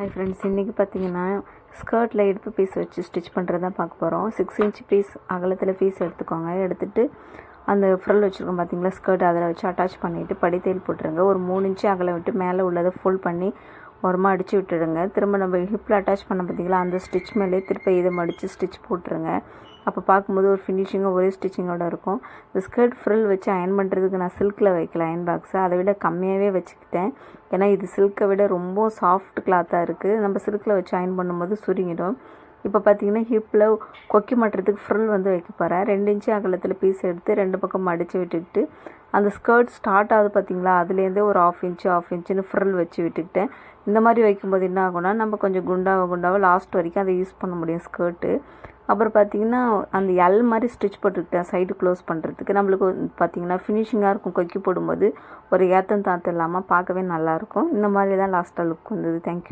Hi friends இன்றைக்கி பார்த்தீங்கன்னா ஸ்கர்ட்டில் இடுப்பு பீஸ் வச்சு ஸ்டிச் பண்ணுறது தான் பார்க்க போகிறோம் சிக்ஸ் இன்ச் பீஸ் அகலத்தில் பீஸ் எடுத்துக்கோங்க. எடுத்துகிட்டு அந்த ஃப்ரில் வச்சுருக்கோம் பார்த்தீங்களா ஸ்கர்ட் அதில் வச்சு அட்டாச் பண்ணிவிட்டு படித்தேல் போட்டுருங்க. ஒரு மூணு இன்ச்சு அகலம் விட்டு மேலே உள்ளதை ஃபுல் பண்ணி ஓரமாக அடித்து விட்டுடுங்க. திரும்ப நம்ம ஹிப்பில் அட்டாச் பண்ண பார்த்தீங்களா அந்த ஸ்டிச் மேலே திருப்பி இதை மடித்து ஸ்டிச் போட்டுருங்க. அப்போ பார்க்கும்போது ஒரு ஃபினிஷிங்காக ஒரே ஸ்டிச்சிங்கோட இருக்கும். இந்த ஸ்கர்ட் ஃப்ரில் வச்சு அயன் பண்ணுறதுக்கு நான் சில்கில் வைக்கல அயன் பாக்ஸை அதை விட கம்மியாகவே வச்சுக்கிட்டேன். ஏன்னா இது சில்கை விட ரொம்ப சாஃப்ட் கிளாத்தாக இருக்குது நம்ம சில்கில் வச்சு அயன் பண்ணும்போது சுருங்கிடும். இப்போ பார்த்தீங்கன்னா ஹிப்பில் கொக்கி மாட்டுறதுக்கு ஃப்ரில் வந்து வைக்க போகிறேன் ரெண்டு இன்ச்சு அகலத்தில் பீஸ் எடுத்து ரெண்டு பக்கம் மடித்து விட்டுக்கிட்டு அந்த ஸ்கர்ட் ஸ்டார்ட் ஆகுது பார்த்தீங்களா? அதுலேருந்தே ஒரு ஆஃப் இன்ச்சு ஆஃப் இன்ச்சுன்னு ஃப்ரில் வச்சு விட்டுக்கிட்டேன். இந்த மாதிரி வைக்கும்போது என்ன ஆகும்னா நம்ம கொஞ்சம் குண்டாக குண்டாக லாஸ்ட் வரைக்கும் அதை யூஸ் பண்ண முடியும் ஸ்கர்ட்டு அப்புறம் பார்த்தீங்கன்னா அந்த எல் மாதிரி ஸ்டிச் போட்டுக்கிட்டேன் சைடு க்ளோஸ் பண்ணுறதுக்கு நம்மளுக்கு பார்த்தீங்கன்னா ஃபினிஷிங்காக இருக்கும் கொக்கி போடும்போது. ஒரு ஏத்தம் தாத்தம் இல்லாமல் பார்க்கவே நல்லாயிருக்கும் இந்த மாதிரி தான் லாஸ்ட்டாக லுக் வந்தது. தேங்க்யூ